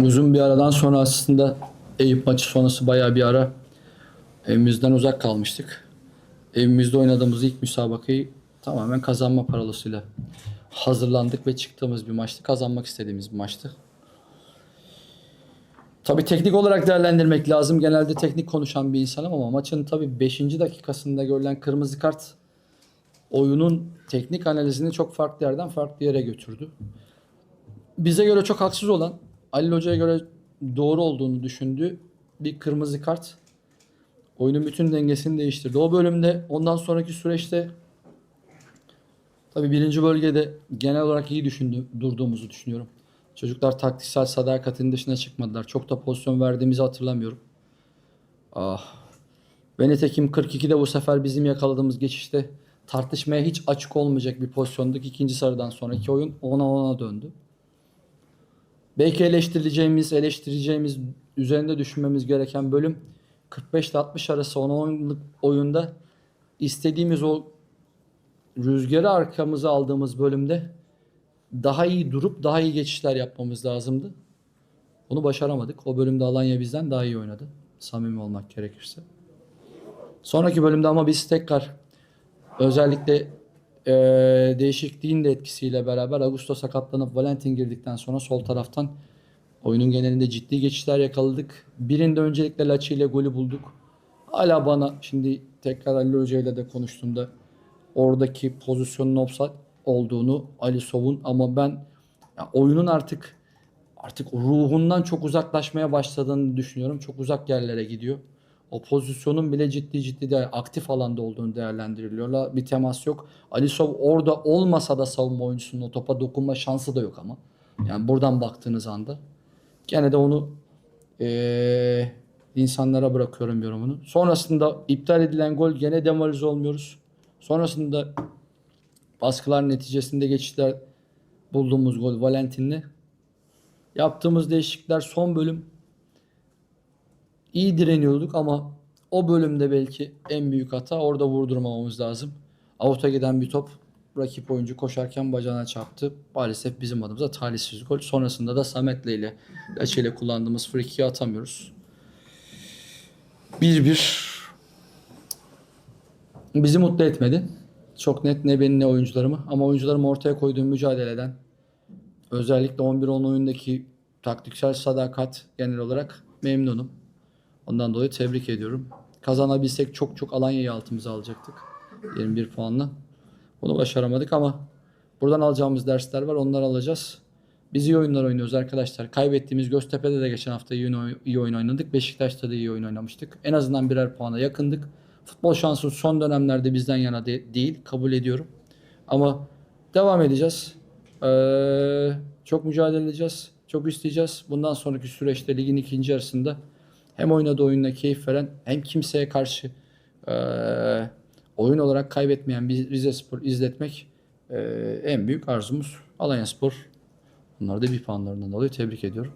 Uzun bir aradan sonra aslında Eyüp maçı sonrası bayağı bir ara evimizden uzak kalmıştık. Evimizde oynadığımız ilk müsabakayı tamamen kazanma paralosuyla hazırlandık ve çıktığımız bir maçtı. Kazanmak istediğimiz bir maçtı. Tabii teknik olarak değerlendirmek lazım. Genelde teknik konuşan bir insanım ama maçın tabii 5. dakikasında görülen kırmızı kart oyunun teknik analizini çok farklı yerden farklı yere götürdü. Bize göre çok haksız olan, Ali Hoca'ya göre doğru olduğunu düşündüğü bir kırmızı kart oyunun bütün dengesini değiştirdi. O bölümde ondan sonraki süreçte tabii birinci bölgede genel olarak iyi düşündü, durduğumuzu düşünüyorum. Çocuklar taktiksel sadakatin dışına çıkmadılar. Çok da pozisyon verdiğimizi hatırlamıyorum. Ah. Ve nitekim 42'de bu sefer bizim yakaladığımız geçişte tartışmaya hiç açık olmayacak bir pozisyonduk. ikinci sarıdan sonraki oyun ona ona döndü. Belki eleştirileceğimiz, eleştireceğimiz, üzerinde düşünmemiz gereken bölüm 45 ile 60 arası 10 oyunda istediğimiz o rüzgarı arkamıza aldığımız bölümde daha iyi durup daha iyi geçişler yapmamız lazımdı. Bunu başaramadık. O bölümde Alanya bizden daha iyi oynadı. Samimi olmak gerekirse. Sonraki bölümde ama biz tekrar özellikle eee, değişikliğin de etkisiyle beraber Augusto sakatlanıp Valentin girdikten sonra sol taraftan oyunun genelinde ciddi geçişler yakaladık. Birinde öncelikle Laçi ile golü bulduk. Hala bana şimdi tekrar Ali Hoca ile de konuştuğumda oradaki pozisyonun offside olduğunu Ali Sov'un ama ben ya oyunun artık artık ruhundan çok uzaklaşmaya başladığını düşünüyorum. Çok uzak yerlere gidiyor. O pozisyonun bile ciddi ciddi de aktif alanda olduğunu değerlendiriliyorlar. Bir temas yok. Alisov orada olmasa da savunma oyuncusunun o topa dokunma şansı da yok ama. Yani buradan baktığınız anda. Gene de onu eee, insanlara bırakıyorum yorumunu. Sonrasında iptal edilen gol gene demoralize olmuyoruz. Sonrasında baskılar neticesinde geçişler bulduğumuz gol Valentin'le. Yaptığımız değişiklikler son bölüm iyi direniyorduk ama o bölümde belki en büyük hata orada vurdurmamamız lazım. Avuta giden bir top rakip oyuncu koşarken bacağına çarptı. Maalesef bizim adımıza talihsiz gol. Sonrasında da Samet'le ile Laçi ile kullandığımız free atamıyoruz. 1-1 bizi mutlu etmedi. Çok net ne beni ne oyuncularımı ama oyuncularım ortaya koyduğum mücadeleden özellikle 11-10 oyundaki taktiksel sadakat genel olarak memnunum. Ondan dolayı tebrik ediyorum. Kazanabilsek çok çok Alanya'yı altımıza alacaktık. 21 puanla. Bunu başaramadık ama buradan alacağımız dersler var. Onları alacağız. Biz iyi oyunlar oynuyoruz arkadaşlar. Kaybettiğimiz Göztepe'de de geçen hafta iyi oyun oynadık. Beşiktaş'ta da iyi oyun oynamıştık. En azından birer puana yakındık. Futbol şansı son dönemlerde bizden yana de- değil. Kabul ediyorum. Ama devam edeceğiz. Ee, çok mücadele edeceğiz. Çok isteyeceğiz. Bundan sonraki süreçte ligin ikinci yarısında hem oynadığı oyunla keyif veren hem kimseye karşı eee, oyun olarak kaybetmeyen bir Rize Spor izletmek eee, en büyük arzumuz. Alanya Spor bunları da bir puanlarından dolayı tebrik ediyorum.